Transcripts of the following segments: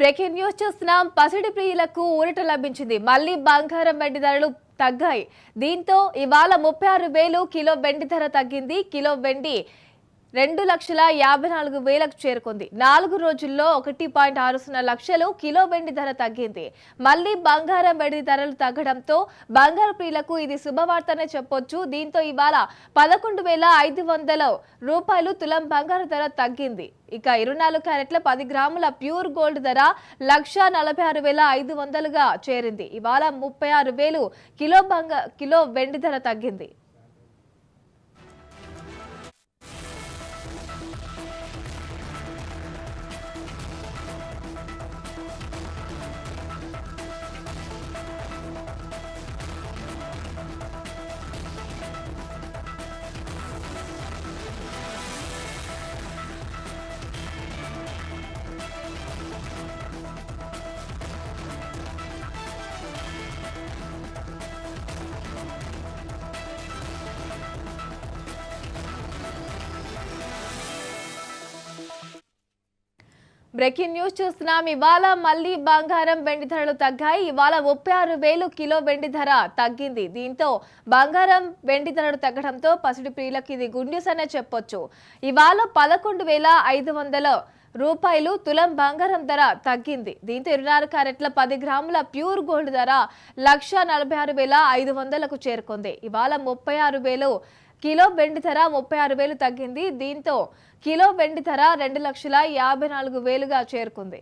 Breaking news చూస్తున్నాం. పసిడి ప్రియులకు ఊరట లభించింది. మళ్ళీ బంగారం వెండి ధరలు తగ్గాయి. దీంతో ఇవాళ ముప్పై ఆరు వేలు కిలో వెండి ధర తగ్గింది. కిలో వెండి రెండు లక్షల యాభై నాలుగు వేలకు చేరుకుంది. నాలుగు రోజుల్లో ఒకటి పాయింట్ ఆరు సున్నా లక్షలు కిలో వెండి ధర తగ్గింది. మళ్ళీ బంగారం వెండి ధరలు తగ్గడంతో బంగారు ప్రియులకు ఇది శుభవార్తనే చెప్పొచ్చు. దీంతో ఇవాళ పదకొండు వేల ఐదు వందల రూపాయలు తులం బంగారు ధర తగ్గింది. ఇక ఇరవై నాలుగు క్యారెట్ల పది గ్రాముల ప్యూర్ గోల్డ్ ధర లక్ష నలభై ఆరు వేల ఐదు వందలుగా చేరింది. ఇవాళ ముప్పై ఆరు వేలు కిలో బంగా కిలో వెండి ధర తగ్గింది. బ్రేకింగ్ న్యూస్ చూస్తున్నాం. ఇవాళ మళ్ళీ బంగారం వెండి ధరలు తగ్గాయి. ఇవాళ ముప్పై ఆరు వేలు కిలో వెండి ధర తగ్గింది. దీంతో బంగారం వెండి ధరలు తగ్గడంతో పసిడి ప్రియులకు ఇది గుడ్ న్యూస్ అనే చెప్పొచ్చు. ఇవాళ పదకొండు వేల ఐదు వందల రూపాయలు తులం బంగారం ధర తగ్గింది. దీంతో ఇరవై ఆరు క్యారెట్ల పది గ్రాముల ప్యూర్ గోల్డ్ ధర లక్ష నలభై ఆరు వేల ఐదు వందలకు చేరుకుంది. ఇవాళ ముప్పై ఆరు వేలు కిలో వెండి ధర ముప్పై ఆరు వేలు తగ్గింది. దీంతో కిలో వెండి ధర రెండు లక్షల యాభై నాలుగు వేలుగా చేరుకుంది.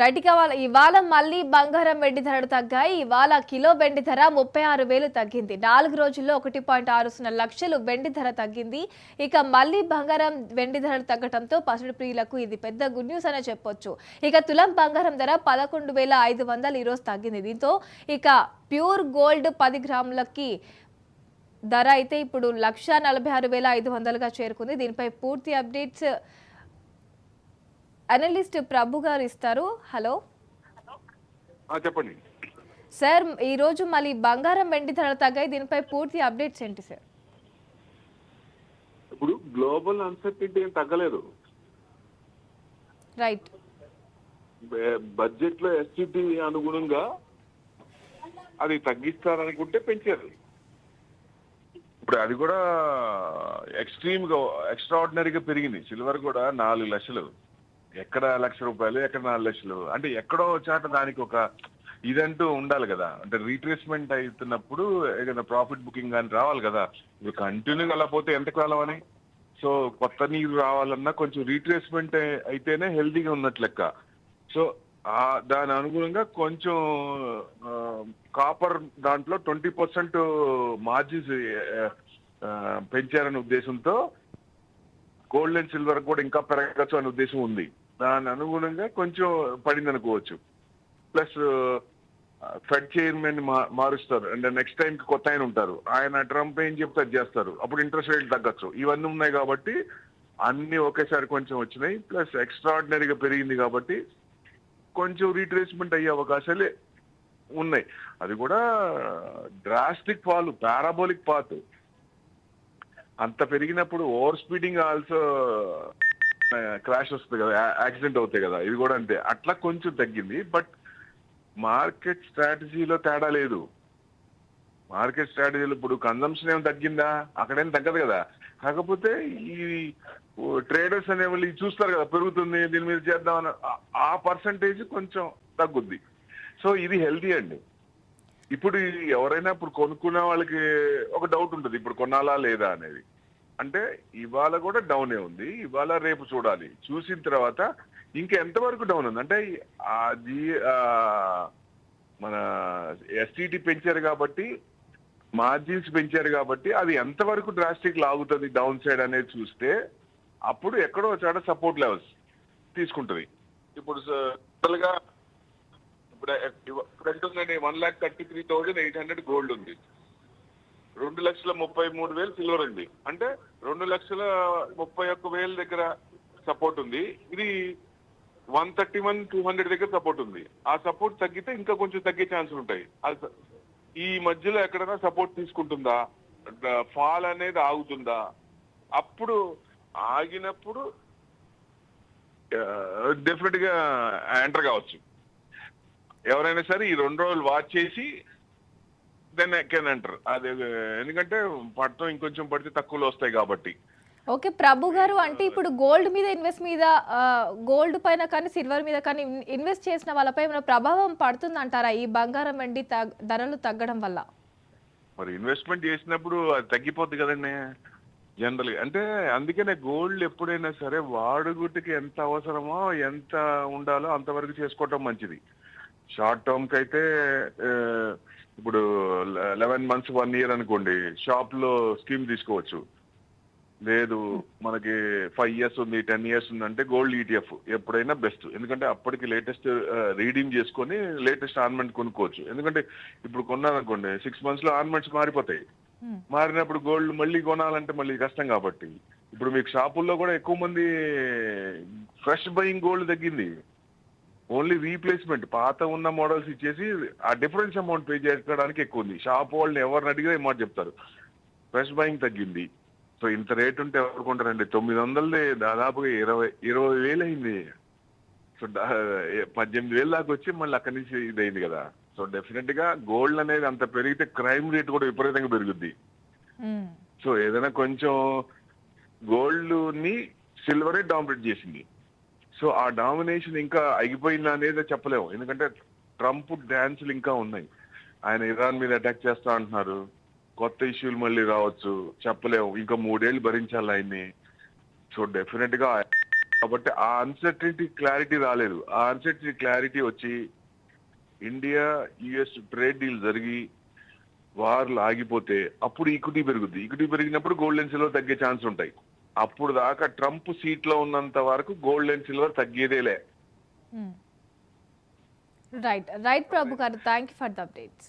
రైట్ ఇక ఇవాళ మళ్ళీ బంగారం వెండి ధరలు తగ్గాయి. ఇవాళ కిలో వెండి ధర ముప్పై ఆరు వేలు తగ్గింది. నాలుగు రోజుల్లో ఒకటి పాయింట్ ఆరు సున్నా లక్షలు వెండి ధర తగ్గింది. ఇక మళ్ళీ బంగారం వెండి ధరలు తగ్గడంతో పసుడు ప్రియులకు ఇది పెద్ద గుడ్ న్యూస్ అనే చెప్పొచ్చు. ఇక తులం బంగారం ధర పదకొండు వేల ఐదు వందలు ఈరోజు తగ్గింది. దీంతో ఇక ప్యూర్ గోల్డ్ పది గ్రాములకి ధర అయితే ఇప్పుడు లక్ష నలభై ఆరు వేల ఐదు వందలుగా చేరుకుంది. దీనిపై పూర్తి అప్డేట్స్ అనలిస్ట్ ప్రభు గారు ఇస్తారు. హలో. చెప్పండి. సార్ ఈరోజు మళ్ళీ బంగారం వెండి ధరలు తగ్గాయి. దీనిపై పూర్తి అప్డేట్స్ ఏంటి సార్? ఇప్పుడు గ్లోబల్ అన్సర్టిటీ ఏం తగ్గలేదు. రైట్. బడ్జెట్లో ఎస్టీటీ అనుగుణంగా అది తగ్గిస్తారనుకుంటే పెంచారు. ఇప్పుడు అది కూడా ఎక్స్ట్రీమ్గా ఎక్స్ట్రాడినరీగా పెరిగింది. సిల్వర్ కూడా నాలుగు లక్షలు. ఎక్కడ లక్ష రూపాయలు ఎక్కడ నాలుగు లక్షలు? అంటే ఎక్కడో చాట దానికి ఒక ఇదంటూ ఉండాలి కదా. అంటే రీట్రేస్మెంట్ అవుతున్నప్పుడు ఏదైనా ప్రాఫిట్ బుకింగ్ కానీ రావాలి కదా. ఇప్పుడు కంటిన్యూగా అలా పోతే ఎంత కాలం అని? సో కొత్త నీరు రావాలన్నా కొంచెం రీట్రేస్మెంట్ అయితేనే హెల్దీగా ఉన్నట్లు లెక్క. సో ఆ దాని అనుగుణంగా కొంచెం కాపర్ దాంట్లో ట్వంటీ పర్సెంట్ మార్జిన్స్ పెంచారనే ఉద్దేశంతో గోల్డ్ అండ్ సిల్వర్ కూడా ఇంకా పెరగచ్చు అనే ఉద్దేశం ఉంది. దాని అనుగుణంగా కొంచెం పడింది అనుకోవచ్చు ప్లస్ ఫెడ్ చైర్మన్ మారుస్తారు. అంటే నెక్స్ట్ టైం కి కొత్త ఆయన ఉంటారు. ఆయన ట్రంప్ ఏం చెప్తే అది చేస్తారు. అప్పుడు ఇంట్రెస్ట్ రేట్లు తగ్గచ్చు. ఇవన్నీ ఉన్నాయి కాబట్టి అన్ని ఒకేసారి కొంచెం వచ్చినాయి. ప్లస్ ఎక్స్ట్రాడినరీగా పెరిగింది కాబట్టి కొంచెం రీట్రేస్మెంట్ అయ్యే అవకాశాలే ఉన్నాయి. అది కూడా డ్రాస్టిక్ ఫాల్ పారాబోలిక్ పాత్ అంత పెరిగినప్పుడు ఓవర్ స్పీడింగ్ ఆల్సో క్రాష్ వస్తుంది కదా యాక్సిడెంట్ అవుతాయి కదా ఇది కూడా అంతే. అట్లా కొంచెం తగ్గింది బట్ మార్కెట్ స్ట్రాటజీలో తేడా లేదు. మార్కెట్ స్ట్రాటజీలో ఇప్పుడు కన్జంప్షన్ ఏం తగ్గిందా? అక్కడేం తగ్గదు కదా. కాకపోతే ఈ ట్రేడర్స్ అనే వాళ్ళు చూస్తారు కదా పెరుగుతుంది దీని మీద చేద్దామని ఆ- ఆ పర్సంటేజ్ కొంచెం తగ్గుద్ది. సో ఇది హెల్తీ అండి. ఇప్పుడు ఎవరైనా ఇప్పుడు కొనుక్కునే వాళ్ళకి ఒక డౌట్ ఉంటుంది ఇప్పుడు కొనాలా లేదా అనేది. అంటే ఇవాళ కూడా డౌనే ఉంది. ఇవాళ రేపు చూడాలి. చూసిన తర్వాత ఇంకా ఎంతవరకు డౌన్ ఉంది? అంటే అది మన ఎస్టీటీ పెంచారు కాబట్టి మార్జిన్స్ పెంచారు కాబట్టి అది ఎంతవరకు డ్రాస్టిక్ లాగుతుంది డౌన్ సైడ్ అనేది చూస్తే అప్పుడు ఎక్కడో చోట సపోర్ట్ లెవెల్స్ తీసుకుంటుంది. ఇప్పుడు టోటల్గా ఇప్పుడు ఇప్పుడు ఉందండి one lakh thirty three thousand eight hundred gold ఉంది. రెండు లక్షల ముప్పై మూడు వేలు సిల్వర్ ఉంది అంటే రెండు లక్షల ముప్పై ఒక్క వేల దగ్గర సపోర్ట్ ఉంది. ఇది one thirty one two hundred దగ్గర సపోర్ట్ ఉంది. ఆ సపోర్ట్ తగ్గితే ఇంకా కొంచెం తగ్గే ఛాన్సులు ఉంటాయి. ఈ మధ్యలో ఎక్కడైనా సపోర్ట్ తీసుకుంటుందా? ఫాల్ అనేది ఆగుతుందా? అప్పుడు ఆగినప్పుడు డెఫినెట్గా ఎంటర్ కావచ్చు. ఎవరైనా సరే ఈ రెండు రోజులు వాచ్ చేసి దెన్ కెన్ ఎంటర్ అది ఎందుకంటే పడటం ఇంకొంచెం పడితే తక్కువలో వస్తాయి కాబట్టి. ఓకే ప్రభు గారు అంటే ఇప్పుడు గోల్డ్ మీద ఇన్వెస్ట్ మీద గోల్డ్ పైన కానీ సిల్వర్ మీద కానీ ఇన్- ఇన్వెస్ట్ చేసిన వాళ్ళపై ఏమైనా ప్రభావం పడుతుందంటారా ఈ బంగారం వెండి ధరలు తగ్గడం వల్ల? మరి ఇన్వెస్ట్మెంట్ చేసినప్పుడు అది తగ్గిపోద్ది కదండి జనరల్ అంటే అందుకనే గోల్డ్ ఎప్పుడైనా సరే వాడుగుట్టుకి ఎంత అవసరమో ఎంత ఉండాలో అంతవరకు చేసుకోవటం మంచిది. షార్ట్ టర్మ్కి అయితే ఇప్పుడు లెవెన్ మంత్స్ వన్ ఇయర్ అనుకోండి షాప్లో స్కీమ్ తీసుకోవచ్చు. లేదు మనకి ఫైవ్ ఇయర్స్ ఉంది టెన్ ఇయర్స్ ఉంది అంటే గోల్డ్ ఈటీఎఫ్ ఎప్పుడైనా బెస్ట్ ఎందుకంటే అప్పటికి లేటెస్ట్ రీడింగ్ చేసుకొని లేటెస్ట్ ఆర్నమెంట్ కొనుక్కోవచ్చు. ఎందుకంటే ఇప్పుడు కొన్నారనుకోండి సిక్స్ మంత్స్లో ఆర్నమెంట్స్ మారిపోతాయి. Hmm. మారినప్పుడు గోల్డ్ మళ్ళీ కొనాలంటే మళ్ళీ కష్టం కాబట్టి. ఇప్పుడు మీకు షాపుల్లో కూడా ఎక్కువ మంది ఫ్రెష్ బయింగ్ గోల్డ్ తగ్గింది. Only replacement. పాత ఉన్న మోడల్స్ ఇచ్చేసి ఆ డిఫరెన్స్ అమౌంట్ పే చేసుకోవడానికి ఎక్కువ ఉంది. షాప్ వాళ్ళని ఎవరిని అడిగినా ఈ మాట చెప్తారు. ఫ్రెష్ బయింగ్ తగ్గింది. సో ఇంత రేట్ ఉంటే ఎవరు కొంటారండి? తొమ్మిది వందలది దాదాపుగా ఇరవై ఇరవై వేలు అయింది సో పద్దెనిమిది వేలు దాకా వచ్చి మళ్ళీ అక్కడి నుంచి ఇదైంది కదా. సో డెఫినెట్గా గోల్డ్ అనేది అంత పెరిగితే క్రైమ్ రేట్ కూడా విపరీతంగా పెరుగుద్ది. సో ఏదైనా కొంచెం గోల్డ్ని సిల్వరే డామినేట్ చేసింది. సో ఆ డామినేషన్ ఇంకా అయిపోయిందా అనేది చెప్పలేము. ఎందుకంటే ట్రంప్ డ్యాన్సులు ఇంకా ఉన్నాయి. ఆయన ఇరాన్ మీద అటాక్ చేస్తా అంటున్నారు. కొత్త ఇష్యూలు మళ్ళీ రావచ్చు. చెప్పలేము. ఇంకా మూడేళ్ళు భరించాలి ఆయన్ని. సో డెఫినెట్గా కాబట్టి ఆ అన్సర్టనిటీ క్లారిటీ రాలేదు. ఆ అన్సర్టనిటీ క్లారిటీ వచ్చి ఇండియా యుఎస్ ట్రేడ్ డీల్ జరిగి వార్లు ఆగిపోతే అప్పుడు ఈక్విటీ పెరుగుద్ది. ఈక్విటీ పెరిగినప్పుడు గోల్డ్ అండ్ సిల్వర్ తగ్గే ఛాన్స్ ఉంటాయి. అప్పుడు దాకా ట్రంప్ సీట్లో ఉన్నంత వరకు గోల్డ్ అండ్ సిల్వర్ తగ్గేదేలే. Right right Prabhu garu thank you for the updates